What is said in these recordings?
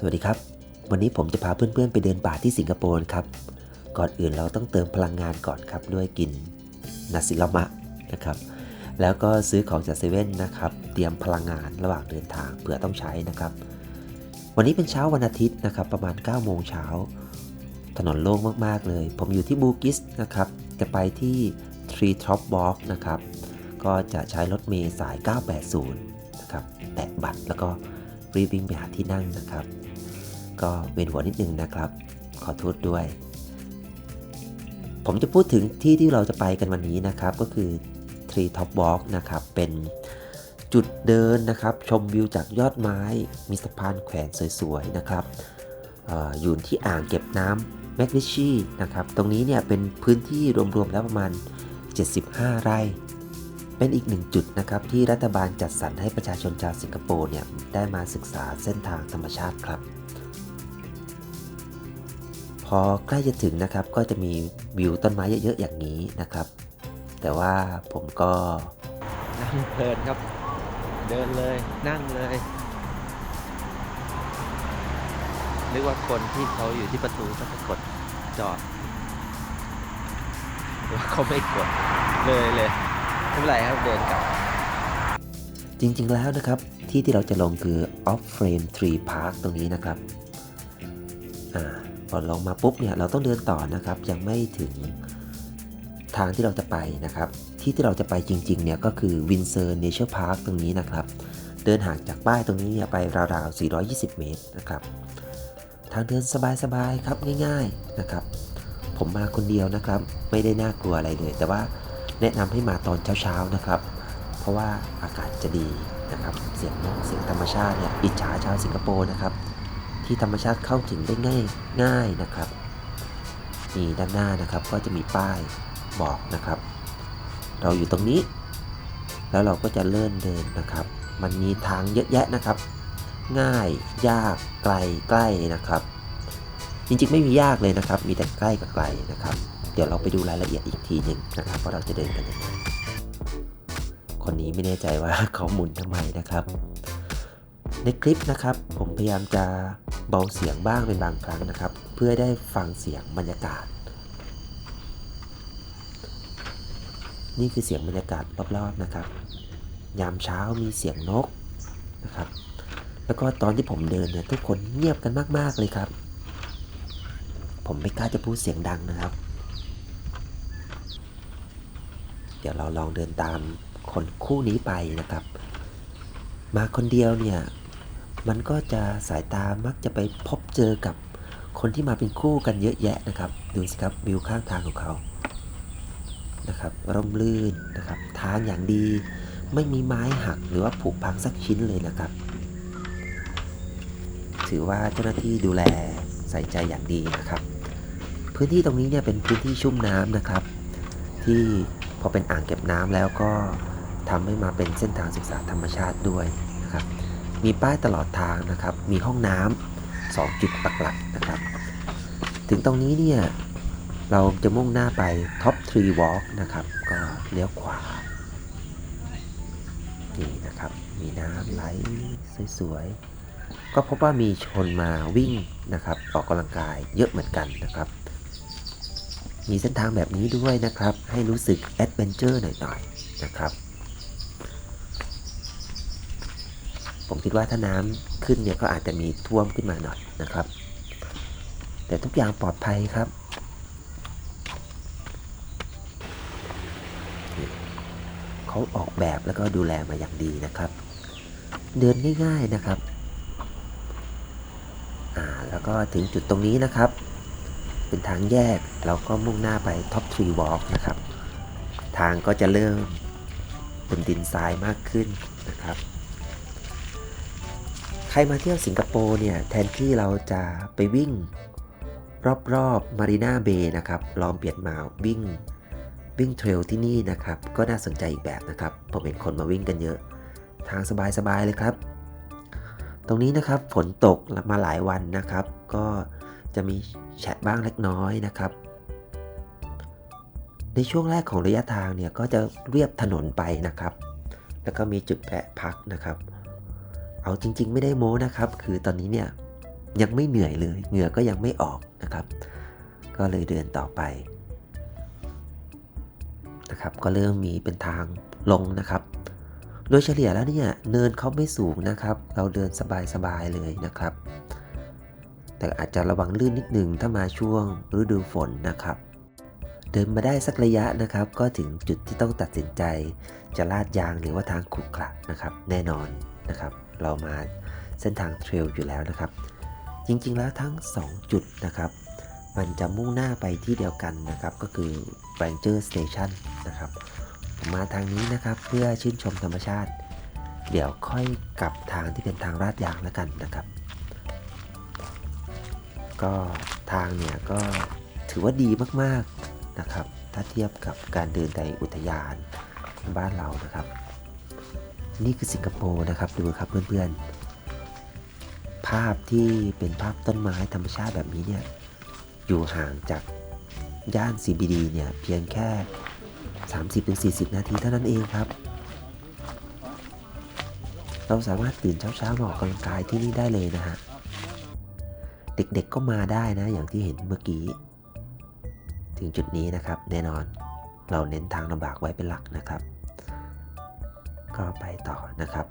สวัสดีครับ วันนี้ผมจะพาเพื่อนๆ ไปเดินป่าที่สิงคโปร์ครับ ก่อนอื่นเราต้องเติมพลังงานก่อนครับ ด้วยกินนาซิลามะนะครับ แล้วก็ซื้อของจากเซเว่นนะครับ เตรียมพลังงานระหว่างเดินทางเผื่อต้องใช้นะครับ วันนี้เป็นเช้าวันอาทิตย์นะครับ ประมาณ 9 โมงเช้า ถนนโล่งมากๆเลย ผมอยู่ที่บูกิสนะครับ จะไปที่ Tree Top Walk นะครับ ก็จะใช้รถเมล์สาย 980 นะครับ แตะบัตรแล้วก็รีบวิ่งไปหาที่นั่งนะครับ ก็เวียนหัวนิดนึงนะครับ ขอโทษด้วย ผมจะพูดถึงที่ที่เราจะไปกันวันนี้นะครับ ก็คือ Tree Top Walk นะครับ เป็นจุดเดินนะครับ ชมวิวจากยอดไม้ มีสะพานแขวนสวยๆนะครับอออยู่ที่อ่างเก็บน้ำแมกนิชีนะครับ ตรงนี้เนี่ยเป็นพื้นที่รวมๆแล้วประมาณ 75 ไร่เป็นอีกหนึ่งจุดนะครับที่รัฐบาลจัดสรรให้ประชาชนชาวสิงคโปร์เนี่ยได้มาศึกษาเส้นทางธรรมชาติครับ พอใกล้จะถึงนะครับก็จะมีวิวต้นไม้เยอะๆอย่างนี้นะครับ แต่ว่าผมก็นั่งเพลินครับ เดินเลยนั่งเลยนึกว่าคนที่เขาอยู่ที่ประตูก็จะกดจอดแต่ว่าเขาไม่กดเลยเลยไม่เป็นไรครับเดินกลับ จริงๆแล้วนะครับที่ที่เราจะลงคือ Off Frame Tree Park ตรงนี้นะครับอ่า พอลงมาปุ๊บเนี่ยเราต้องเดินต่อนะครับ ยังไม่ถึงทางที่เราจะไปนะครับ ที่ที่เราจะไปจริงๆเนี่ยก็คือ Windsor Nature Park ตรงนี้นะครับ เดินห่างจากป้ายตรงนี้เนี่ยไปราวๆ 420 เมตรนะครับ ทางเดินสบายๆครับง่าย ๆนะครับ ผมมาคนเดียวนะครับ ไม่ได้น่ากลัวอะไรเลย แต่ว่าแนะนำให้มาตอนเช้าๆนะครับ เพราะว่าอากาศจะดีนะครับ เสียงนกเสียงธรรมชาติเนี่ยอิจฉาชาวสิงคโปร์นะครับ ที่ธรรมชาติเข้าถึงได้ง่ายง่ายนะครับนี่ด้านหน้านะครับก็จะมีป้ายบอกนะครับ เราอยู่ตรงนี้ แล้วเราก็จะเลื่อนเดินนะครับ มันมีทางเยอะแยะนะครับ ง่าย ยากไกลใกล้นะครับ จริงๆไม่มียากเลยนะครับ มีแต่ใกล้กับไกลนะครับ เดี๋ยวเราไปดูรายละเอียดอีกทีหนึ่งนะครับว่าเราจะเดินกันยังไงคนนี้ไม่แน่ใจว่าเขาหมุนทำไมนะครับ ในคลิปนะครับ ผมพยายามจะเบาเสียงบ้างเป็นบางครั้งนะครับ เพื่อได้ฟังเสียงบรรยากาศ นี่คือเสียงบรรยากาศรอบๆนะครับ ยามเช้ามีเสียงนกนะครับ แล้วก็ตอนที่ผมเดินเนี่ยทุกคนเงียบกันมากๆเลยครับ ผมไม่กล้าจะพูดเสียงดังนะครับ เดี๋ยวเราลองเดินตามคนคู่นี้ไปนะครับ มาคนเดียวเนี่ย มันก็จะสายตามักจะไปพบเจอกับคนที่มาเป็นคู่กันเยอะแยะนะครับ ดูสิครับวิวข้างทางของเขานะครับร่มรื่นนะครับทางอย่างดี ไม่มีไม้หักหรือว่าผุพังสักชิ้นเลยนะครับ ถือว่าเจ้าหน้าที่ดูแลใส่ใจอย่างดีนะครับ พื้นที่ตรงนี้เนี่ยเป็นพื้นที่ชุ่มน้ำนะครับ ที่พอเป็นอ่างเก็บน้ำแล้วก็ทำให้มาเป็นเส้นทางศึกษาธรรมชาติด้วย มีป้ายตลอดทางนะครับ มีห้องน้ำสองจุดตักหลักนะครับ ถึงตรงนี้เนี่ยเราจะมุ่งหน้าไป Top Tree Walk นะครับ ก็เลี้ยวขวา นี่นะครับ มีน้ำไหลสวยๆ ก็พบว่ามีชนมาวิ่งนะครับ ออกกำลังกายเยอะเหมือนกันนะครับ มีเส้นทางแบบนี้ด้วยนะครับ ให้รู้สึกแอดเวนเจอร์หน่อยๆนะครับ ผมคิดว่าถ้าน้ำขึ้นเนี่ยก็อาจจะมีท่วมขึ้นมาหน่อยนะครับ แต่ทุกอย่างปลอดภัยครับ เขาออกแบบแล้วก็ดูแลมาอย่างดีนะครับ เดินง่ายๆนะครับอ่าแล้วก็ถึงจุดตรงนี้นะครับ เป็นทางแยกเราก็มุ่งหน้าไป Top Tree Walk นะครับ ทางก็จะเริ่มเป็นดินทรายมากขึ้นนะครับ ใครมาเที่ยวสิงคโปร์เนี่ยแทนที่เราจะไปวิ่ง รอบๆมารีนาเบย์นะครับ ลองเปลี่ยนมาวิ่งวิ่งเทรลที่นี่นะครับ ก็น่าสนใจอีกแบบนะครับผมเห็นคนมาวิ่งกันเยอะ ทางสบายๆเลยครับ ตรงนี้นะครับฝนตกมาหลายวันนะครับ ก็จะมีแฉะบ้างเล็กน้อยนะครับ ในช่วงแรกของระยะทางเนี่ยก็จะเรียบถนนไปนะครับ แล้วก็มีจุดแวะพักนะครับ เอาจริง ๆ ไม่ได้โม้นะครับ คือตอนนี้เนี่ยยังไม่เหนื่อยเลย เหงื่อก็ยังไม่ออกนะครับ ก็เลยเดินต่อไปนะครับ ก็เริ่มมีเป็นทางลงนะครับ โดยเฉลี่ยแล้วเนี่ยเนินเขาไม่สูงนะครับ เราเดินสบายๆเลยนะครับ แต่อาจจะระวังลื่นนิดหนึ่งถ้ามาช่วงฤดูฝนนะครับ เดินมาได้สักระยะนะครับ ก็ถึงจุดที่ต้องตัดสินใจ จะลาดยางหรือว่าทางขรุขระนะครับ แน่นอนนะครับ เรามาเส้นทางเทรลอยู่แล้วนะครับ จริงๆแล้วทั้ง 2 จุดนะครับ มันจะมุ่งหน้าไปที่เดียวกันนะครับ ก็คือ Ranger Station นะครับผมมาทางนี้นะครับเพื่อชื่นชมธรรมชาติ เดี๋ยวค่อยกลับทางที่เป็นทางลาดยางแล้วกันนะครับ ก็ทางเนี่ยก็ถือว่าดีมากๆนะครับ ถ้าเทียบกับการเดินในอุทยานบ้านเรานะครับ นี่คือสิงคโปร์นะครับดูครับเพื่อนๆ ภาพที่เป็นภาพต้นไม้ธรรมชาติแบบนี้เนี่ยอยู่ห่างจากย่าน CBD เนี่ยเพียงแค่ 30-40 นาทีเท่านั้นเองครับ เราสามารถตื่นเช้าๆมาออกกำลังกายที่นี่ได้เลยนะฮะเด็กๆก็มาได้นะอย่างที่เห็นเมื่อกี้ ถึงจุดนี้นะครับแน่นอนเราเน้นทางลำบากไว้เป็นหลักนะครับ ก็ไปต่อนะครับ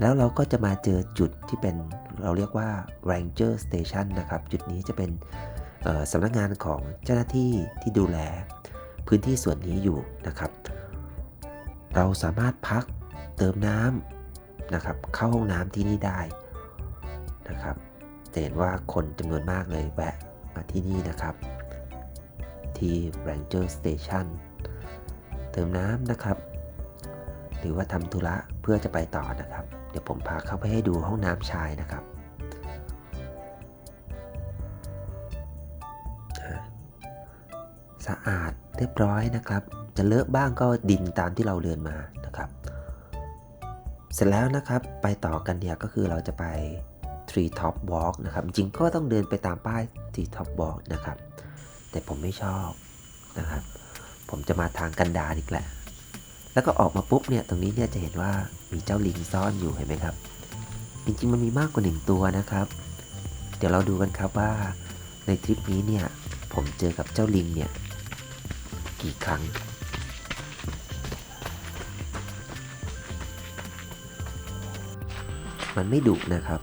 แล้วเราก็จะมาเจอจุดที่เป็นเราเรียกว่า Ranger Station นะครับ จุดนี้จะเป็นสำนักงานของเจ้าหน้าที่ที่ดูแลพื้นที่ส่วนนี้อยู่นะครับ เราสามารถพักเติมน้ำนะครับ เข้าห้องน้ำที่นี่ได้นะครับจะเห็นว่าคนจำนวนมากเลยแวะมาที่นี่นะครับ ที่ Ranger Station เติมน้ำนะครับ หรือว่าทำธุระเพื่อจะไปต่อนะครับ เดี๋ยวผมพาเข้าไปให้ดูห้องน้ำชายนะครับ สะอาดเรียบร้อยนะครับ จะเลอะบ้างก็ดินตามที่เราเดินมานะครับ เสร็จแล้วนะครับไปต่อกันเนี่ยก็คือเราจะไป Tree Top Walk นะครับ จริงก็ต้องเดินไปตามป้าย Tree Top Walk นะครับ แต่ผมไม่ชอบนะครับ ผมจะมาทางกันดารอีกแหละ แล้วก็ออกมาปุ๊บเนี่ยตรงนี้เนี่ยจะเห็นว่ามีเจ้าลิงซ่อนอยู่เห็นไหมครับ จริงๆมันมีมากกว่าหนึ่งตัวนะครับ เดี๋ยวเราดูกันครับว่าในทริปนี้เนี่ยผมเจอกับเจ้าลิงเนี่ยกี่ครั้งมันไม่ดุนะครับ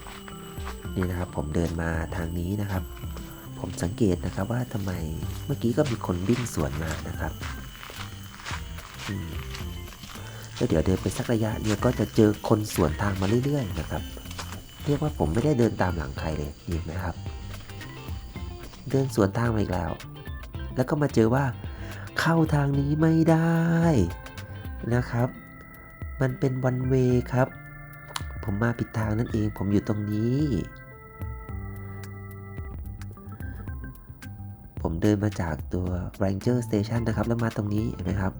นี่นะครับผมเดินมาทางนี้นะครับ ผมสังเกตนะครับว่าทำไมเมื่อกี้ก็มีคนวิ่งสวนมานะครับ แล้วเดี๋ยวเดินไปสักระยะเนี่ยก็จะเจอคนสวนทางมาเรื่อยๆนะครับ เรียกว่าผมไม่ได้เดินตามหลังใครเลยเห็นไหมครับ เดินสวนทางมาอีกแล้ว แล้วก็มาเจอว่า เข้าทางนี้ไม่ได้นะครับ มันเป็นวันเวครับ ผมมาผิดทางนั่นเอง ผมอยู่ตรงนี้ ผมเดินมาจากตัว Ranger Station นะครับ แล้วมาตรงนี้เห็นไหมครับ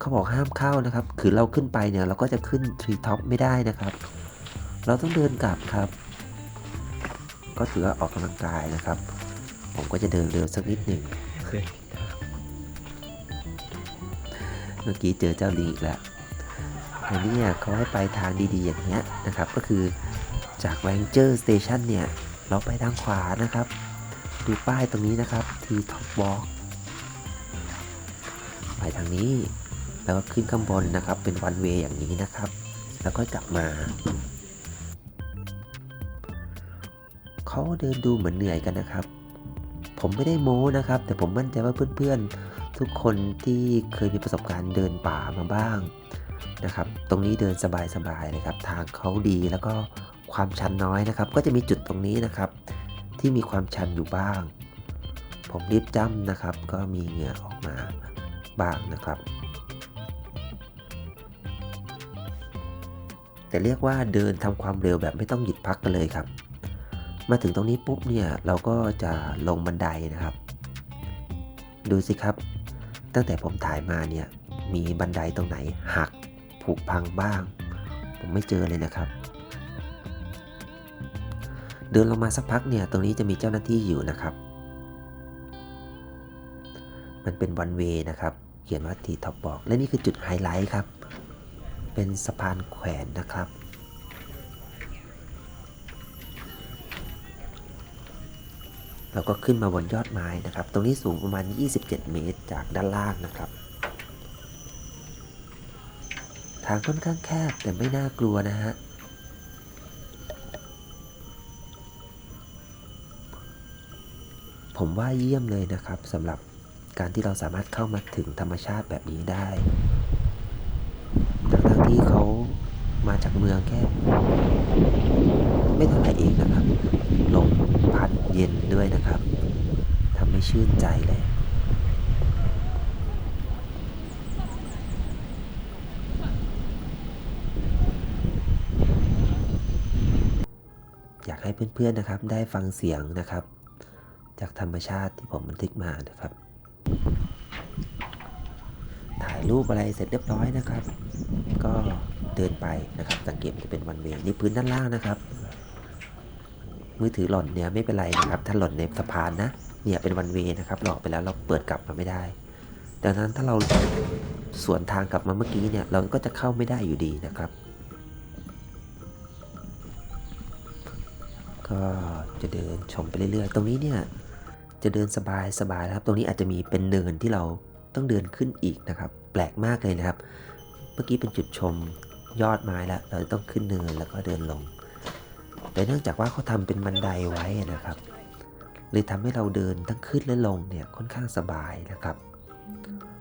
เขาบอกห้ามเข้านะครับ คือเราขึ้นไปเนี่ยเราก็จะขึ้น Tree Top ไม่ได้นะครับ เราต้องเดินกลับครับ ก็ถือว่าออกกำลังกายนะครับ ผมก็จะเดินเร็วสักนิดหนึ่งเมื่อกี้เจอเจ้าลิงอีกแล้วอันนี้เขาให้ไปทางดีๆอย่างเงี้ยนะครับ ก็คือจาก Ranger Station เนี่ย เราไปทางขวานะครับ ดูป้ายตรงนี้นะครับที่ Top Walk ไปทางนี้ แล้วก็ขึ้นข้างบนนะครับ เป็นวันเวยอย่างนี้นะครับ แล้วก็กลับมาเขาเดินดูเหมือนเหนื่อยกันนะครับ ผมไม่ได้โม้นะครับ แต่ผมมั่นใจว่าเพื่อนๆ ทุกคนที่เคยมีประสบการณ์เดินป่ามาบ้างนะครับ ตรงนี้เดินสบายๆเลยครับ ทางเขาดีแล้วก็ความชันน้อยนะครับ ก็จะมีจุดตรงนี้นะครับ ที่มีความชันอยู่บ้าง ผมรีบจ้ำนะครับ ก็มีเหงื่อออกมาบ้างนะครับ แต่เรียกว่าเดินทำความเร็วแบบไม่ต้องหยุดพักกันเลยครับ มาถึงตรงนี้ปุ๊บเนี่ยเราก็จะลงบันไดนะครับ ดูสิครับ ตั้งแต่ผมถ่ายมาเนี่ยมีบันไดตรงไหนหักผุพังบ้าง ผมไม่เจอเลยนะครับ เดินลงมาสักพักเนี่ยตรงนี้จะมีเจ้าหน้าที่อยู่นะครับ มันเป็นวันเวนะครับ เขียนว่าทีท็อปบอก และนี่คือจุดไฮไลท์ครับ เป็นสะพานแขวนนะครับ เราก็ขึ้นมาบนยอดไม้นะครับ ตรงนี้สูงประมาณ 27 เมตรจากด้านล่างนะครับ ทางค่อนข้างแคบแต่ไม่น่ากลัวนะฮะผมว่าเยี่ยมเลยนะครับสำหรับการที่เราสามารถเข้ามาถึงธรรมชาติแบบนี้ได้ ที่เขามาจากเมืองแค่ ไม่เท่าไหร่เองนะครับ ลมพัดเย็นด้วยนะครับทำให้ชื่นใจเลยอยากให้เพื่อนๆนะครับได้ฟังเสียงนะครับ จากธรรมชาติที่ผมบันทึกมานะครับ ถ่ายรูปอะไรเสร็จเรียบร้อยนะครับ ก็เดินไปนะครับสังเกตจะเป็นวันเวนี่พื้นด้านล่างนะครับ มือถือหล่นเนี่ยไม่เป็นไรนะครับ ถ้าหล่นในสะพานนะเนี่ยเป็นวันเวนะครับ หลอกไปแล้วเราเปิดกลับมาไม่ได้ดังนั้นถ้าเราสวนทางกลับมาเมื่อกี้เนี่ยเราก็จะเข้าไม่ได้อยู่ดีนะครับ ก็จะเดินชมไปเรื่อยๆ ตรงนี้เนี่ยจะเดินสบายสบายนะครับ ตรงนี้อาจจะมีเป็นเนินที่เรา ต้องเดินขึ้นอีกนะครับ แปลกมากเลยนะครับ เมื่อกี้เป็นจุดชมยอดไม้แล้ว เราต้องขึ้นเนินแล้วก็เดินลง แต่เนื่องจากว่าเขาทำเป็นบันไดไว้นะครับเลยทำให้เราเดินทั้งขึ้นและลงเนี่ยค่อนข้างสบายนะครับ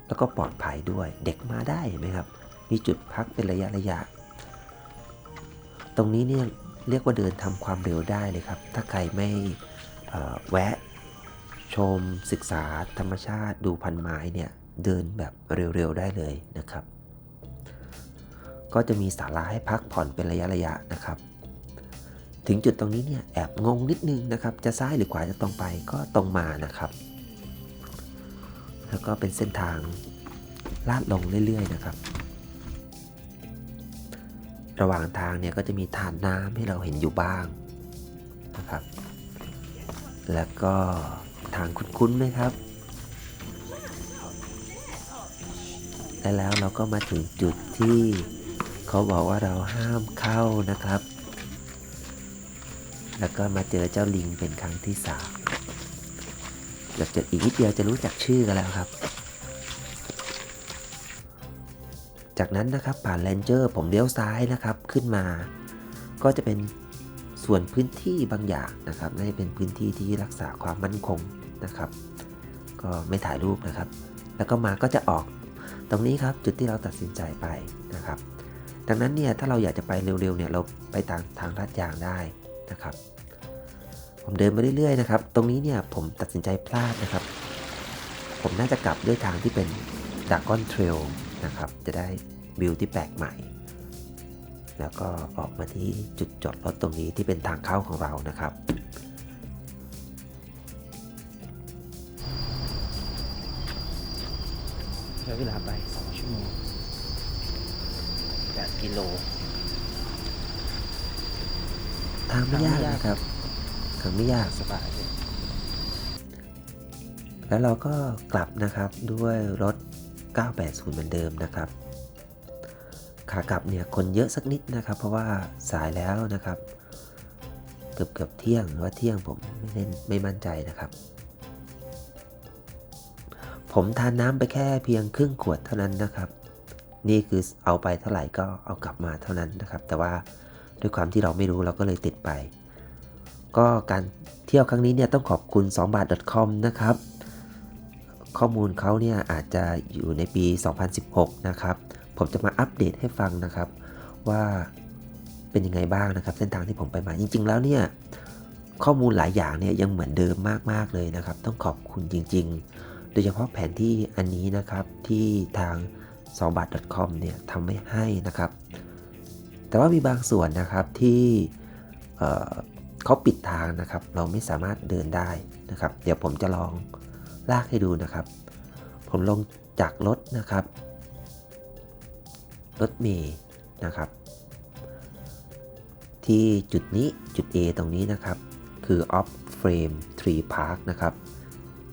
แล้วก็ปลอดภัยด้วยเด็กมาได้เห็นไหมครับ มีจุดพักเป็นระยะระยะ ตรงนี้เนี่ยเรียกว่าเดินทำความเร็วได้เลยครับ ถ้าใครไม่แวะชมศึกษาธรรมชาติดูพันไม้เนี่ย เดินแบบเร็วๆได้เลยนะครับ ก็จะมีศาลาให้พักผ่อนเป็นระยะระยะนะครับ ถึงจุดตรงนี้เนี่ยแอบงงนิดนึงนะครับ จะซ้ายหรือขวาจะตรงไปก็ตรงมานะครับ แล้วก็เป็นเส้นทางลาดลงเรื่อยๆนะครับ ระหว่างทางเนี่ยก็จะมีทานน้ำให้เราเห็นอยู่บ้างนะครับ แล้วก็ทางคุ้นๆไหมครับ และแล้วเราก็มาถึงจุดที่เขาบอกว่าเราห้ามเข้านะครับ แล้วก็มาเจอเจ้าลิงเป็นครั้งที่สามอยากจะอีกนิดเดียวจะรู้จักชื่อกันแล้วครับ จากนั้นนะครับผ่านเลนเจอร์ผมเลี้ยวซ้ายนะครับขึ้นมา ก็จะเป็นส่วนพื้นที่บางอย่างนะครับน่าจะเป็นพื้นที่ที่รักษาความมั่นคงนะครับ ก็ไม่ถ่ายรูปนะครับ แล้วก็มาก็จะออก ตรงนี้ครับจุดที่เราตัดสินใจไปนะครับ ดังนั้นเนี่ยถ้าเราอยากจะไปเร็วๆเนี่ยเราไปทางทางลาดยางได้นะครับ ผมเดินมาเรื่อยๆนะครับ ตรงนี้เนี่ยผมตัดสินใจพลาดนะครับ ผมน่าจะกลับด้วยทางที่เป็นดากอนเทรลนะครับจะได้วิวที่แปลกใหม่ แล้วก็ออกมาที่จุดจอดรถตรงนี้ที่เป็นทางเข้าของเรานะครับใช้เวลาไปางไม่ยากทางไม่ยากนะครับทางไม่ยากสบายเลยแล้วเราก็กลับนะครับด้วยรถ 980 เหมือนเดิมนะครับ ขากลับเนี่ยคนเยอะสักนิดนะครับ เพราะว่าสายแล้วนะครับ เกือบเกือบเที่ยงหรือว่าเที่ยงผมไม่เล่นไม่มั่นใจนะครับ ผมทานน้ำไปแค่เพียงครึ่งขวดเท่านั้นนะครับ นี่คือเอาไปเท่าไหร่ก็เอากลับมาเท่านั้นนะครับ แต่ว่า ด้วยความที่เราไม่รู้เราก็เลยติดไป ก็การเที่ยวครั้งนี้เนี่ยต้องขอบคุณ 2 บาท .com นะครับ ข้อมูลเขาเนี่ยอาจจะอยู่ในปี 2016 นะครับ ผมจะมาอัปเดตให้ฟังนะครับ ว่าเป็นยังไงบ้างนะครับ เส้นทางที่ผมไปมาจริง ๆ แล้วเนี่ยข้อมูลหลายอย่างเนี่ยยังเหมือนเดิมมาก ๆ เลยนะครับ ต้องขอบคุณจริง ๆ โดยเฉพาะแผนที่อันนี้นะครับที่ทาง2บาท .com เนี่ยทำไว้ให้นะครับ แต่ว่ามีบางส่วนนะครับที่เเขาปิดทางนะครับ เราไม่สามารถเดินได้นะครับ เดี๋ยวผมจะลองลากให้ดูนะครับ ผมลงจากรถนะครับ รถเมย์นะครับ ที่จุดนี้จุด A ตรงนี้นะครับ คือ Off Frame Tree Park นะครับ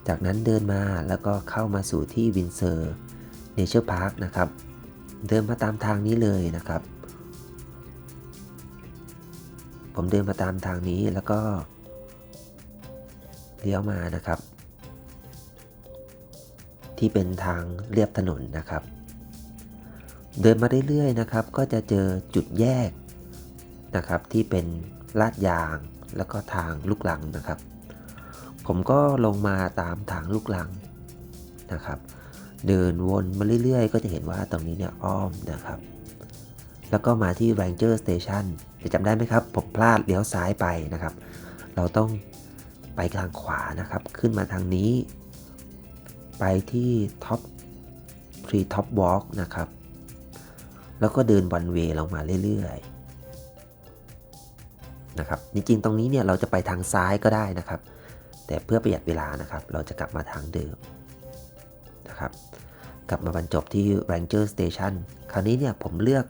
จากนั้นเดินมาแล้วก็เข้ามาสู่ที่วินเซอร์เนเจอร์พาร์คนะครับ เดินมาตามทางนี้เลยนะครับ ผมเดินมาตามทางนี้แล้วก็เลี้ยวมานะครับ ที่เป็นทางเรียบถนนนะครับ เดินมาเรื่อยๆนะครับ ก็จะเจอจุดแยกนะครับ ที่เป็นลาดยางแล้วก็ทางลูกลังนะครับ ผมก็ลงมาตามทางลูกลังนะครับ เดินวนมาเรื่อยๆ ก็จะเห็นว่าตรงนี้เนี่ยอ้อมนะครับ แล้วก็มาที่ Ranger Station จำได้ไหมครับ ผมพลาดเลี้ยวซ้ายไปนะครับ เราต้องไปทางขวานะครับ ขึ้นมาทางนี้ ไปที่ Top Tree Top Walk นะครับ แล้วก็เดินวันเวลงมาเรื่อยๆนะครับ จริงๆ ตรงนี้เนี่ยเราจะไปทางซ้ายก็ได้นะครับ แต่เพื่อประหยัดเวลานะครับ เราจะกลับมาทางเดิมนะครับ กลับมาบรรจบที่ Ranger Station คราวนี้เนี่ยผมเลือก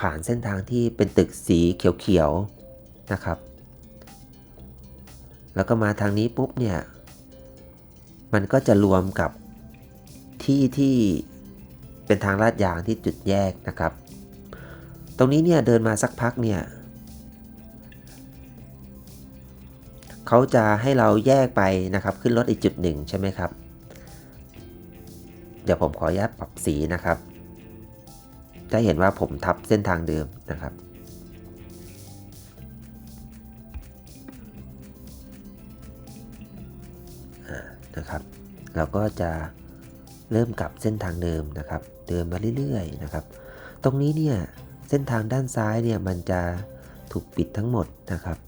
ผ่านเส้นทางที่เป็นตึกสีเขียวๆนะครับ แล้วก็มาทางนี้ปุ๊บเนี่ย มันก็จะรวมกับที่ที่เป็นทางลาดยางที่จุดแยกนะครับ ตรงนี้เนี่ยเดินมาสักพักเนี่ยเขาจะให้เราแยกไปนะครับ ขึ้นรถอีกจุดหนึ่งใช่ไหมครับ เดี๋ยวผมขออนุญาตปรับสีนะครับ จะเห็นว่าผมทับเส้นทางเดิมนะครับ นะครับ เราก็จะเริ่มกลับเส้นทางเดิมนะครับ เดินมาเรื่อยๆนะครับ ตรงนี้เนี่ยเส้นทางด้านซ้ายเนี่ยมันจะถูกปิดทั้งหมดนะครับ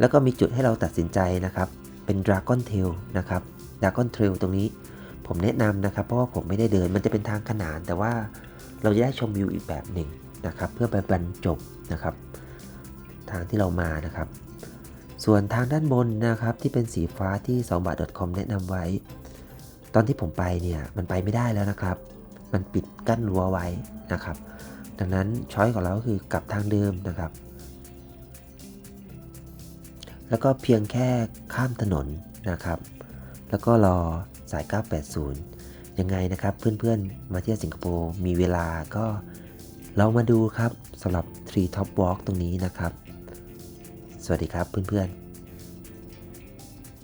แล้วก็มีจุดให้เราตัดสินใจนะครับ เป็น Dragon Tail นะครับ Dragon Trail ตรงนี้ผมแนะนำนะครับ เพราะว่าผมไม่ได้เดินมันจะเป็นทางขนานแต่ว่า เราจะได้ชมวิวอีกแบบหนึ่งนะครับ เพื่อไปบรรจบนะครับ ทางที่เรามานะครับ ส่วนทางด้านบนนะครับที่เป็นสีฟ้าที่2บาท .com แนะนำไว้ ตอนที่ผมไปเนี่ยมันไปไม่ได้แล้วนะครับ มันปิดกั้นรั้วไว้นะครับ ดังนั้นช้อยของเราก็คือกลับทางเดิมนะครับ แล้วก็เพียงแค่ข้ามถนนนะครับ แล้วก็รอสาย 980 ยังไงนะครับเพื่อนๆ มาเที่ยวสิงคโปร์มีเวลาก็เรามาดูครับสำหรับ Tree Top Walk ตรงนี้นะครับ สวัสดีครับเพื่อนๆ